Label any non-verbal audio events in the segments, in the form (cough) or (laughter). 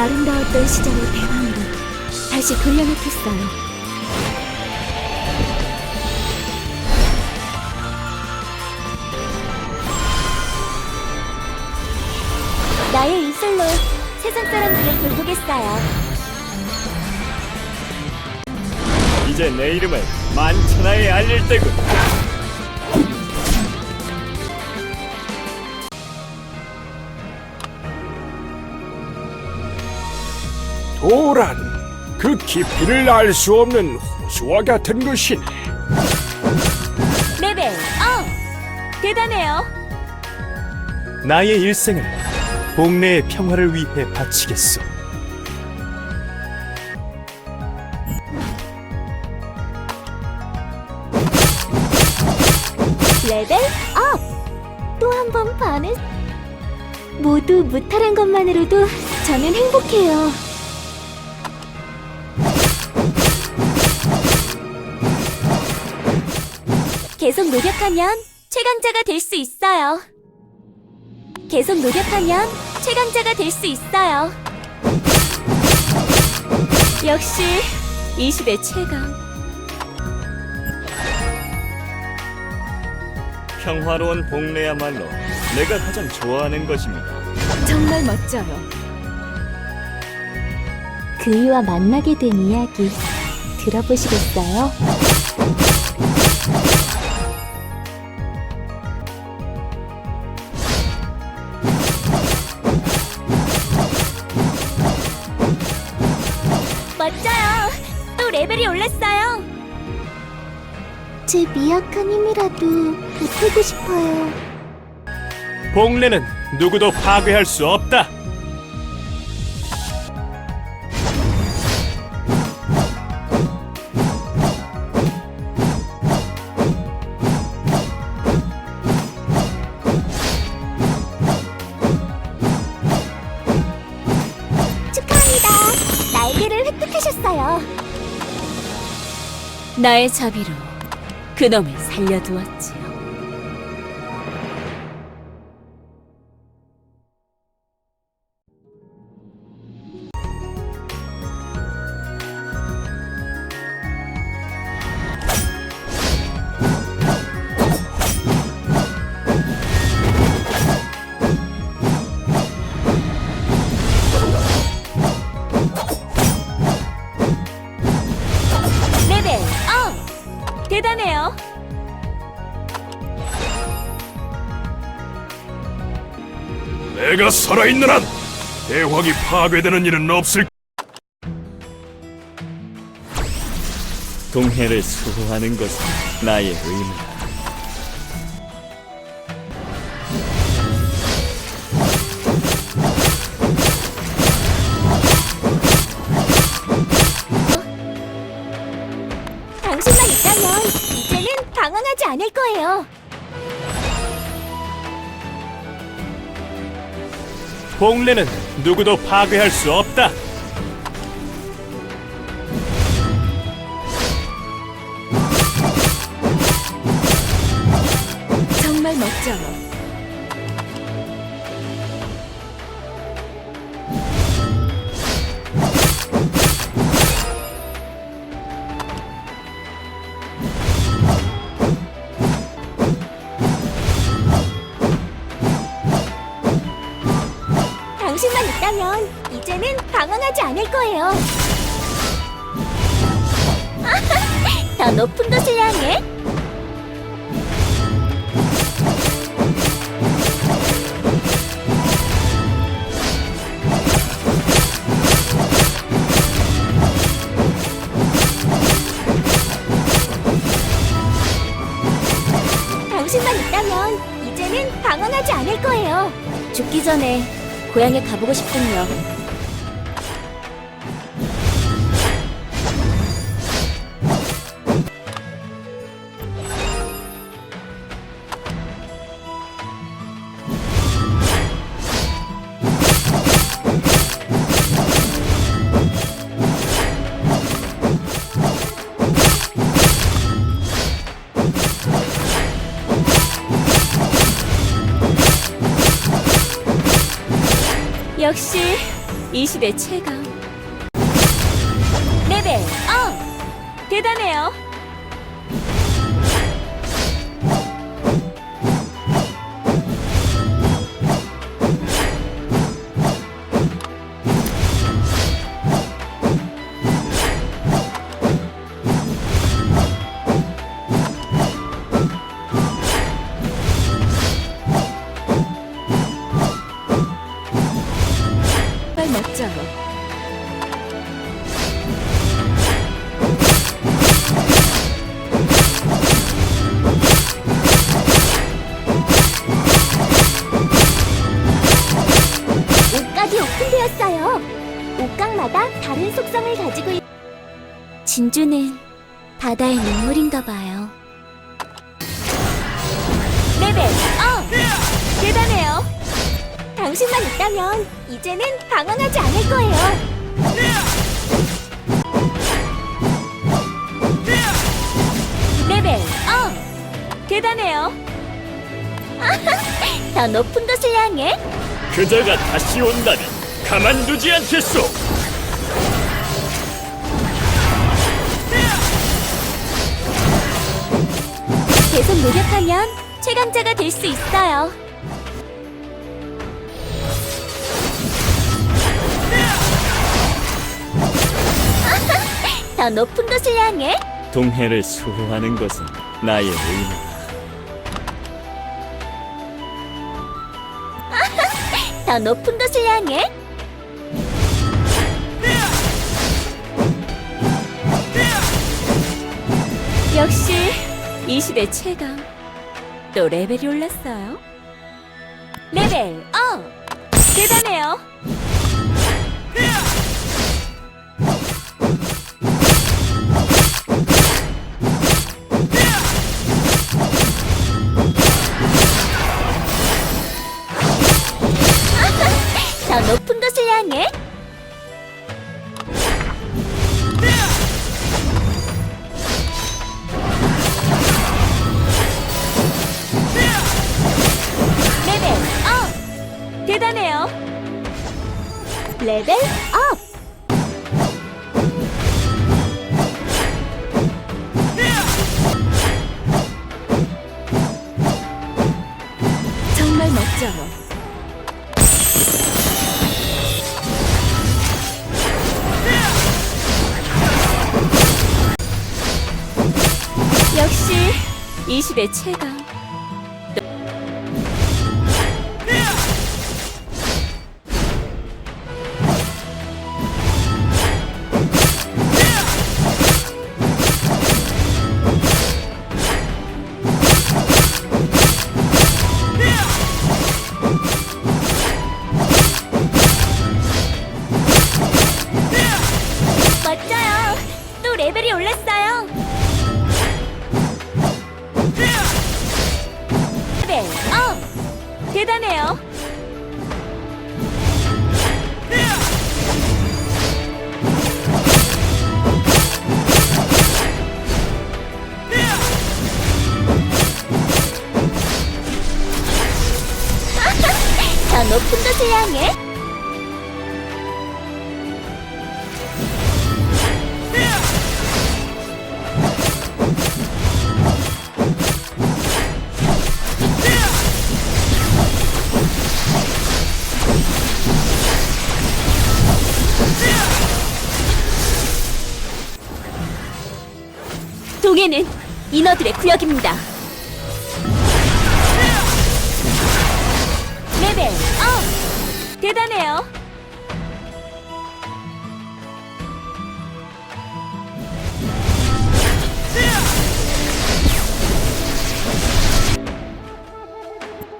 아름다웠던 시절의 대왕으로 다시 돌려놓겠어요. 나의 이슬로 세상 사람들을 돌보겠어요. 이제 내 이름을 만천하에 알릴 때군. 도란 그 깊이를 알 수 없는 호수와 같은 것이네. 레벨 업! 대단해요. 나의 일생을 동네의 평화를 위해 바치겠소. 레벨 업! 또 한 번 반을 모두 무탈한 것만으로도 저는 행복해요. 계속 노력하면 최강자가 될 수 있어요. 계속 노력하면 최강자가 될 수 있어요. 역시 20의 최강. 평화로운 동네야말로 내가 가장 좋아하는 것입니다. 정말 멋져요. 그이와 만나게 된 이야기 들어보시겠어요? 제 미약한 힘이라도 보태고 싶어요. 봉래는 누구도 파괴할 수 없다. 축하합니다. 날개를 획득하셨어요. 나의 자비로 그놈을 살려두었지 내가 살아있는 한 대왕이 파괴되는 일은 없을. 동해를 수호하는 것은 나의 의무다. 당신만 있다면 이제는 당황하지 않을 거예요. 봉래는 누구도 파괴할 수 없다. 정말 멋져 있다면 이제는 당황하지 않을 거예요. (laughs) 더 높은 곳을 향해 당신만 있다면 이제는 당황하지 않을 거예요. 죽기 전에 고향에 가보고 싶군요. 역시 이 시대 최강. 레벨 업! 대단해요. 옷각마다 다른 속성을 가지고 있... 진주는 바다의 눈물인가 봐요. 레벨 업! 대단해요. 당신만 있다면 이제는 방황하지 않을 거예요. 레벨 업! 대단해요. (laughs) 더 높은 곳을 향해 그자가 다시 온다면 가만두지 않겠소. 계속 노력하면 최강자가 될 수 있어요. (laughs) 더 높은 곳을 향해 동해를 수호하는 것은 나의 의무다. (laughs) 더 높은 곳을 향해 역시 이 시대 최강 또 레벨이 올랐어요. 레벨 업 대단해요. 더 높은 곳을 향해 레벨 업! 정말 멋져요. 역시 이 시대 최강. 레벨이 올랐어요. 레벨 업! 대단해요. 더 높은 곳을 향해 동해는 인어들의 구역입니다. 레벨 업! 대단해요.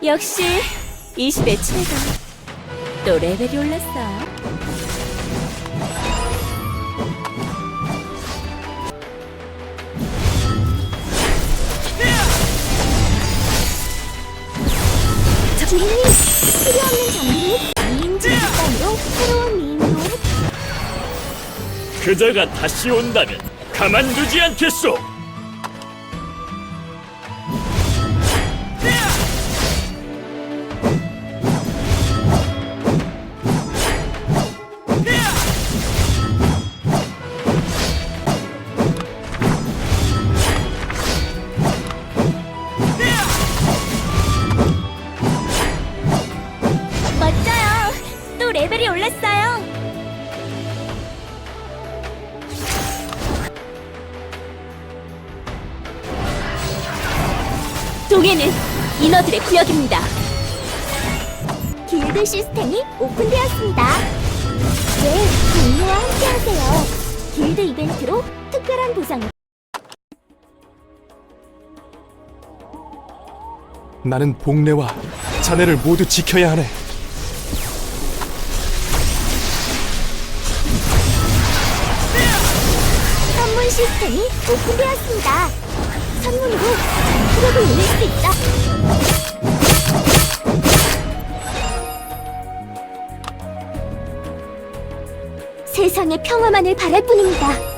역시 이 시대 최강. 또 레벨이 올랐어 주인님, 필요없는 장비를 2인 진입단으로 새로운 미인으로 그자가 다시 온다면 가만두지 않겠소. 물이 올랐어요. 동해는 인어들의 구역입니다. 길드 시스템이 오픈되었습니다. 네, 동료와 함께하세요. 길드 이벤트로 특별한 보상. 나는 복례와 자네를 모두 지켜야 하네. 오픈되었습니다. 선물로 트럭을 올릴 수 있다. 세상의 평화만을 바랄 뿐입니다.